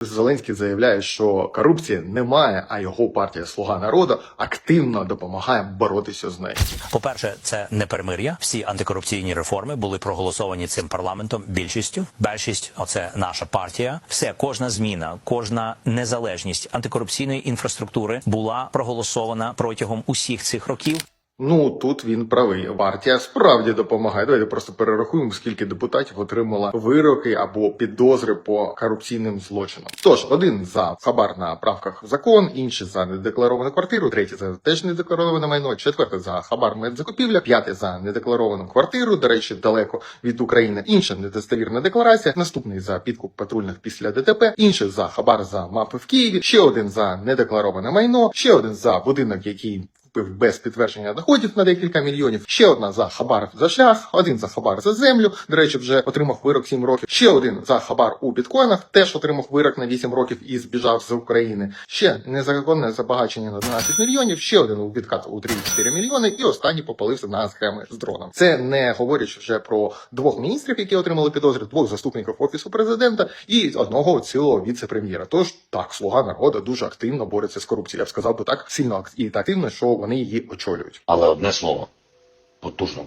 Зеленський заявляє, що корупції немає, а його партія Слуга народу активно допомагає боротися з нею. По-перше, це не перемир'я. Всі антикорупційні реформи були проголосовані цим парламентом більшістю. Більшість оце наша партія. Все, кожна зміна, кожна незалежність антикорупційної інфраструктури була проголосована протягом усіх цих років. Ну тут він правий. Партія справді допомагає. Давайте просто перерахуємо, скільки депутатів отримала вироки або підозри по корупційним злочинам. Тож один за хабар на правках в закон, інший за недекларовану квартиру, третій за теж недеклароване майно, четвертий за хабар медзакупівля, п'ятий за недекларовану квартиру. До речі, далеко від України. Інша недостовірна декларація. Наступний за підкуп патрульних після ДТП, інший за хабар за мапи в Києві, ще один за недеклароване майно, ще один за будинок, який купив без підтвердження доходів на декілька мільйонів. Ще одна за хабар за шлях, один за хабар за землю. До речі, вже отримав вирок 7 років. Ще один за хабар у біткоїнах, теж отримав вирок на 8 років і збіжав з України. Ще незаконне забагачення на 12 мільйонів. Ще один у відкат у 3-4 мільйони. І останній попалився на схеми з дроном. Це не говорячи вже про двох міністрів, які отримали підозри, двох заступників офісу президента і одного цілого віце-прем'єра. Тож так, слуга народу дуже активно бореться з корупцією. Я б сказав би так сильно і активно, що вони її очолюють. Але одне слово потужно.